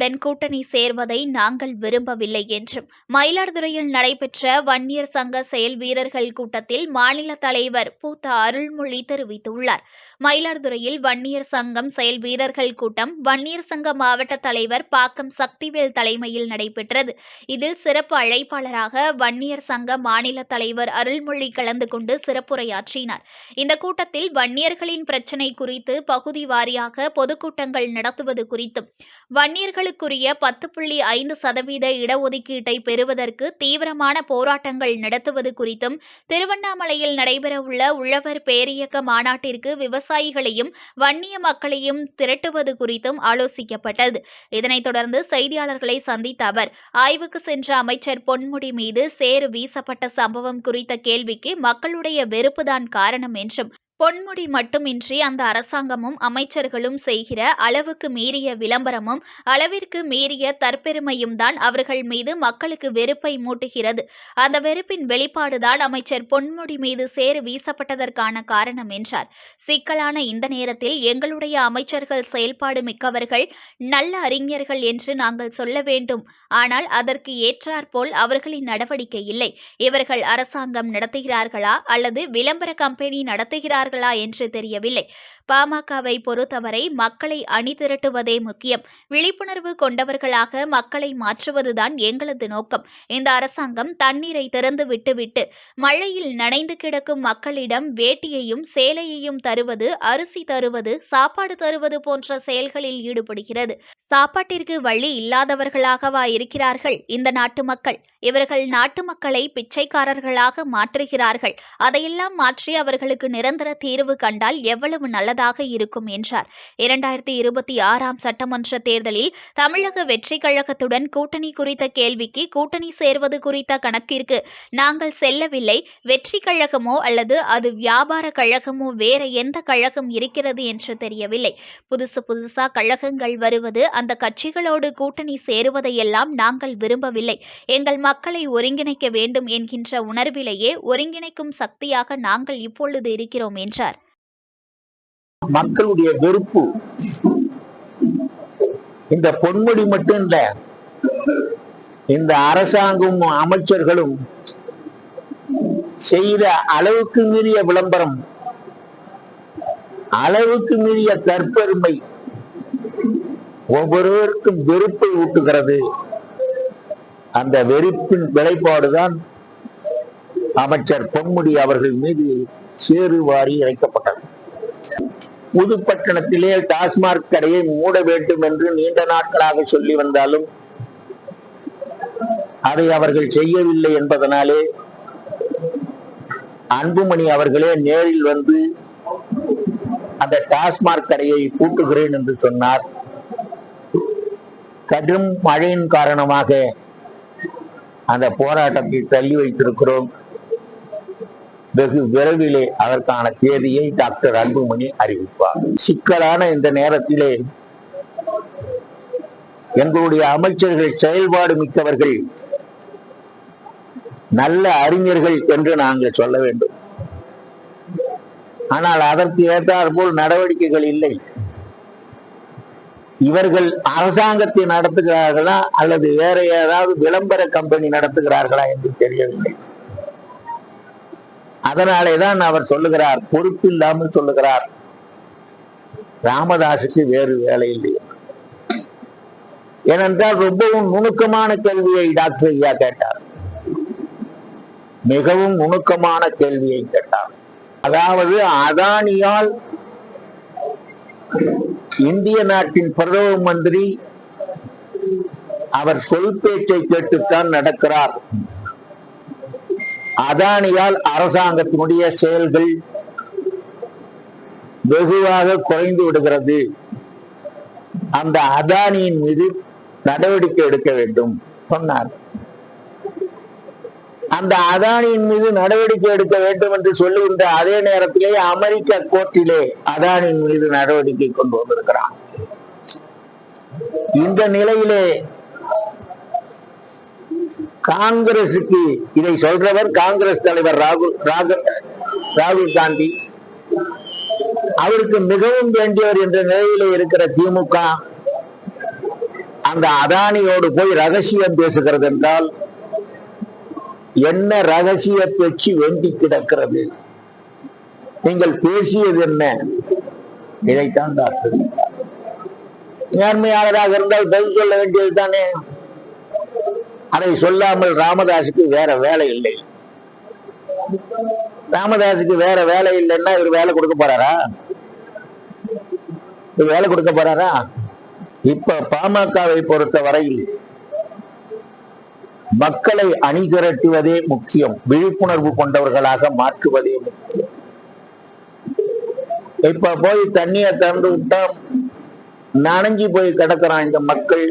பாமகவுடன் கூட்டணி சேர்வதை நாங்கள் விரும்பவில்லை என்றும் மயிலாடுதுறையில் நடைபெற்ற வன்னியர் சங்க செயல் வீரர்கள் கூட்டத்தில் மாநில தலைவர் பூத்த அருள்மொழி தெரிவித்துள்ளார். மயிலாடுதுறையில் வன்னியர் சங்கம் செயல் வீரர்கள் கூட்டம் வன்னியர் சங்க மாவட்ட தலைவர் பாக்கம் சக்திவேல் தலைமையில் நடைபெற்றது. இதில் சிறப்பு அழைப்பாளராக வன்னியர் சங்க மாநில தலைவர் அருள்மொழி கலந்து கொண்டு சிறப்புரையாற்றினார். இந்த கூட்டத்தில் வன்னியர்களின் பிரச்சினை குறித்து பகுதி வாரியாக பொதுக்கூட்டங்கள் நடத்துவது குறித்தும் வன்னியர்களுக்குரிய பத்து புள்ளி ஐந்து சதவீத இடஒதுக்கீட்டை பெறுவதற்கு தீவிரமான போராட்டங்கள் நடத்துவது குறித்தும் திருவண்ணாமலையில் நடைபெறவுள்ள உழவர் பேரியக்க மாநாட்டிற்கு விவசாயிகளையும் வன்னிய மக்களையும் திரட்டுவது குறித்தும் ஆலோசிக்கப்பட்டது. இதனைத் தொடர்ந்து செய்தியாளர்களை சந்தித்த அவர் ஆய்வுக்கு சென்ற அமைச்சர் பொன்முடி மீது சேறு வீசப்பட்ட சம்பவம் குறித்த கேள்விக்கு மக்களுடைய வெறுப்புதான் காரணம் என்றும் பொன்முடி மட்டுமின்றி அந்த அரசாங்கமும் அமைச்சர்களும் செய்கிற அளவுக்கு மீறிய விளம்பரமும் அளவிற்கு மீறிய தற்பெருமையும் தான் அவர்கள் மீது மக்களுக்கு வெறுப்பை மூட்டுகிறது. அந்த வெறுப்பின் வெளிப்பாடுதான் அமைச்சர் பொன்முடி மீது சேறு வீசப்பட்டதற்கான காரணம் என்றார். சிக்கலான இந்த நேரத்தில் எங்களுடைய அமைச்சர்கள் செயல்பாடு மிக்கவர்கள் நல்ல அறிஞர்கள் என்று நாங்கள் சொல்ல வேண்டும். ஆனால் அதற்கு ஏற்றாற்போல் அவர்களின் நடவடிக்கை இல்லை. இவர்கள் அரசாங்கம் நடத்துகிறார்களா அல்லது விளம்பர கம்பெனி நடத்துகிறார்கள் செய்வார்களா என்று தெரியவில்லை. பாமகவை பொறுத்தவரை மக்களை அணிதிரட்டுவதே முக்கியம். விழிப்புணர்வு கொண்டவர்களாக மக்களை மாற்றுவதுதான் எங்களது நோக்கம். இந்த அரசாங்கம் தண்ணீரை திறந்து விட்டுவிட்டு மழையில் நனைந்து கிடக்கும் மக்களிடம் வேட்டியையும் சேலையையும் தருவது அரிசி தருவது சாப்பாடு தருவது போன்ற செயல்களில் ஈடுபடுகிறது. சாப்பாட்டிற்கு வழி இல்லாதவர்களாகவா இருக்கிறார்கள் இந்த நாட்டு மக்கள்? இவர்கள் நாட்டு மக்களை பிச்சைக்காரர்களாக மாற்றுகிறார்கள். அதையெல்லாம் மாற்றி அவர்களுக்கு நிரந்தர தீர்வு கண்டால் எவ்வளவு நல்லதாக இருக்கும் என்றார். இரண்டாயிரத்தி இருபத்தி ஆறாம் சட்டமன்ற தேர்தலில் தமிழக வெற்றி கழகத்துடன் கூட்டணி குறித்த கேள்விக்கு கூட்டணி சேர்வது குறித்த கணக்கிற்கு நாங்கள் செல்லவில்லை. வெற்றி கழகமோ அல்லது அது வியாபார கழகமோ வேற எந்த கழகம் இருக்கிறது என்று தெரியவில்லை. புதுசு புதுசா கழகங்கள் வருவது அந்த கட்சிகளோடு கூட்டணி சேருவதையெல்லாம் நாங்கள் விரும்பவில்லை. எங்கள் மக்களை ஒருங்கிணைக்க வேண்டும் என்கின்ற உணர்விலேயே ஒருங்கிணைக்கும் சக்தியாக நாங்கள் இப்பொழுது இருக்கிறோம் என்றார். மக்களுடைய வெறுப்பு. இந்த பொன்முடி மட்டும் இல்ல இந்த அரசாங்கமும் அமைச்சர்களும் செய்த அளவுக்கு மீறிய விளம்பரம் அளவுக்கு மீறிய தற்பெருமை ஒவ்வொருவருக்கும் வெறுப்பை ஊட்டுகிறது. அந்த வெறுப்பின் விளைப்பாடுதான் அமைச்சர் பொன்முடி அவர்கள் மீது சேறு வாரி இறைக்கப்பட்டது. புதுப்பட்டணத்திலே டாஸ்மாக் கடையை மூட வேண்டும் என்று நீண்ட நாட்களாக சொல்லி வந்தாலும் அதை அவர்கள் செய்யவில்லை என்பதனாலே அன்புமணி அவர்களே நேரில் வந்து அந்த டாஸ்மாக் கடையை பூட்டுகிறேன் என்று சொன்னார். கடும் மழையின் காரணமாக அந்த போராட்டத்தை தள்ளி வைத்திருக்கிறோம். வெகு விரைவிலே அதற்கான தேதியை டாக்டர் அன்புமணி அறிவிப்பார். சிக்கலான இந்த நேரத்திலே எங்களுடைய அமைச்சர்கள் செயல்பாடு மிக்கவர்கள் நல்ல அறிஞர்கள் என்று நாங்கள் சொல்ல வேண்டும். ஆனால் அதற்கு ஏற்றாற்போல் நடவடிக்கைகள் இல்லை. இவர்கள் அரசாங்கத்தை நடத்துகிறார்களா அல்லது வேற ஏதாவது விளம்பர கம்பெனி நடத்துகிறார்களா என்று தெரியவில்லை. அதனாலே தான் அவர் சொல்லுகிறார் பொறுப்பில்லாமல் சொல்லுகிறார். ராமதாசுக்கு வேறு வேலை இல்லை. ஏனென்றால் ரொம்பவும் நுணுக்கமான கேள்வியை டாக்டர் ஐயா கேட்டார். மிகவும் நுணுக்கமான கேள்வியை கேட்டார். அதாவது அதானியால் இந்திய நாட்டின் பிரதம மந்திரி அவர் சொல் பேச்சை கேட்டுத்தான் நடக்கிறார். அதானியால் அரசாங்கத்தினுடைய செயல்கள் வெகுவாக குறைந்து விடுகிறது. அந்த அதானியின் மீது நடவடிக்கை எடுக்க வேண்டும் சொன்னார். அந்த அதானியின் மீது நடவடிக்கை எடுக்க வேண்டும் என்று சொல்லுகின்ற அதே நேரத்திலே அமெரிக்க கோர்ட்டிலே அதானியின் மீது நடவடிக்கை கொண்டு வந்திருக்கிறான் இந்த நிலையிலே காங்கிரசுக்கு இதை சொல்றவர் காங்கிரஸ் தலைவர் ராகுல் ராகுல் ராகுல் காந்தி. அவருக்கு மிகவும் வேண்டியவர் என்ற நிலையில இருக்கிற திமுக அந்த அதானியோடு போய் ரகசியம் பேசுகிறது என்றால் என்ன ரகசிய பேச்சு வேண்டி கிடக்கிறது? நீங்கள் பேசியது என்ன? இதைத்தான் டாக்டர் நேர்மையாளராக இருந்தால் பதில் சொல்ல வேண்டியது தானே அதை சொல்லாமல் ராமதாஸுக்கு வேற வேலை இல்லை. ராமதாஸுக்கு வேற வேலை இல்லைன்னா இவர் வேலை கொடுக்க போறாரா? இவர் வேலை கொடுக்க போறாரா? இப்ப பாமகவை பொறுத்த வரையில் மக்களை அணிதிரட்டுவதே முக்கியம். விழிப்புணர்வு கொண்டவர்களாக மாற்றுவதே முக்கியம். இப்ப போய் தண்ணியை திறந்து விட்டா நனைஞ்சி போய் கிடக்குறான் இந்த மக்கள்.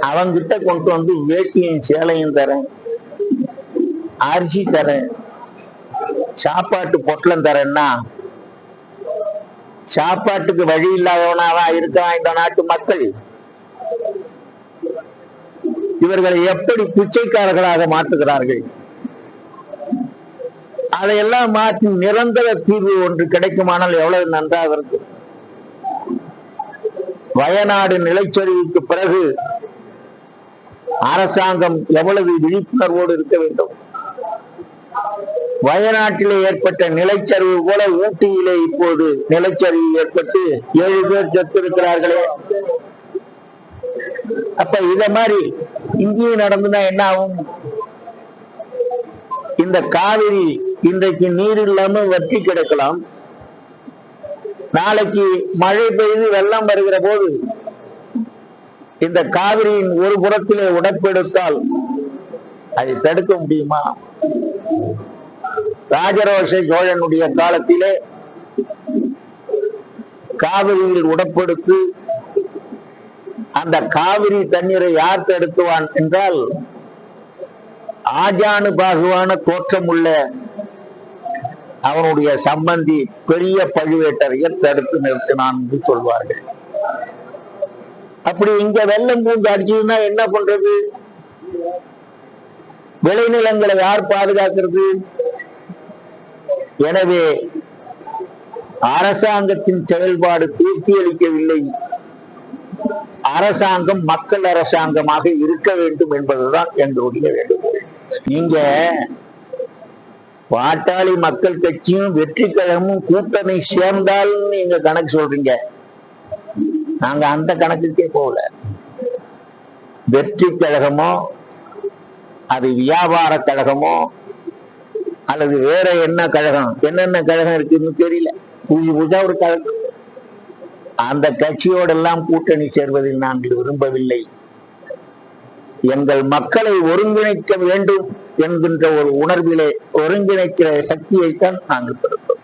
அவங்கிட்ட கொண்டு வந்து வேட்டியும் சேலையும் தரேன். அரிசி தரேன். சாப்பாட்டு பொட்டலம் தரேன்னா சாப்பாட்டுக்கு வழி இல்லாதவனாவா இருக்கான் இந்த நாட்டு மக்கள்? இவர்களை எப்படி பிச்சைக்காரர்களாக மாற்றுகிறார்கள்? அதையெல்லாம் மாற்றி நிரந்தர தீர்வு ஒன்று கிடைக்குமானால் எவ்வளவு நன்றாக இருக்கும். வயநாடு நிலச்சரிவுக்கு பிறகு அரசாங்கம் எவ்வளவு விழிப்புணர்வோடு இருக்க வேண்டும்? வயநாட்டிலே ஏற்பட்ட நிலச்சரிவு போல ஊட்டியிலே இப்போது நிலச்சரிவு ஏற்பட்டு ஏழு பேர் செத்து இருக்கிறார்களே அப்ப இத மாதிரி இங்கேயும் நடந்துனா என்ன ஆகும்? இந்த காவிரி இன்றைக்கு நீர் இல்லாம வற்றி கிடக்கலாம். நாளைக்கு மழை பெய்து வெள்ளம் வருகிற போது இந்த காவிரியின் ஒரு புறத்திலே உடப்பெடுத்தால் அதை தடுக்க முடியுமா? ராஜரோஷ சோழனுடைய காலத்திலே காவிரியில் உடப்பெடுத்து அந்த காவிரி தண்ணீரை யார் தடுத்துவான் என்றால் ஆஜானு பாகுவான தோற்றம் உள்ள அவனுடைய சம்பந்தி பெரிய பழுவேட்டரையர் தடுத்து நிறுத்தினான் என்று சொல்வார்கள். அப்படி இங்க வெள்ளம் பூந்து அடிச்சதுன்னா என்ன பண்றது? விளைநிலங்களை யார் பாதுகாக்கிறது? எனவே அரசாங்கத்தின் செயல்பாடு திருப்தி அளிக்கவில்லை அரசாங்கம் மக்கள் அரசாங்கமாக இருக்க வேண்டும் என்பதுதான் எங்களுடைய வேண்டுகோள். நீங்க பாட்டாளி மக்கள் கட்சியும் வெற்றி கழகமும் கூட்டணி சேர்ந்தால் நீங்க கணக்கு சொல்றீங்க. நாங்க அந்த கணக்குக்கே போகல. வெற்றி கழகமோ அது வியாபார கழகமோ அல்லது வேற என்ன கழகம் என்னென்ன கழகம் இருக்குன்னு தெரியல. புதுசு புதுசா ஒரு கழகம். அந்த கட்சியோடெல்லாம் கூட்டணி சேர்வதில் நாங்கள் விரும்பவில்லை. எங்கள் மக்களை ஒருங்கிணைக்க வேண்டும் என்கின்ற ஒரு உணர்விலே ஒருங்கிணைக்கிற சக்தியைத்தான் நாங்கள் பெறுகிறோம்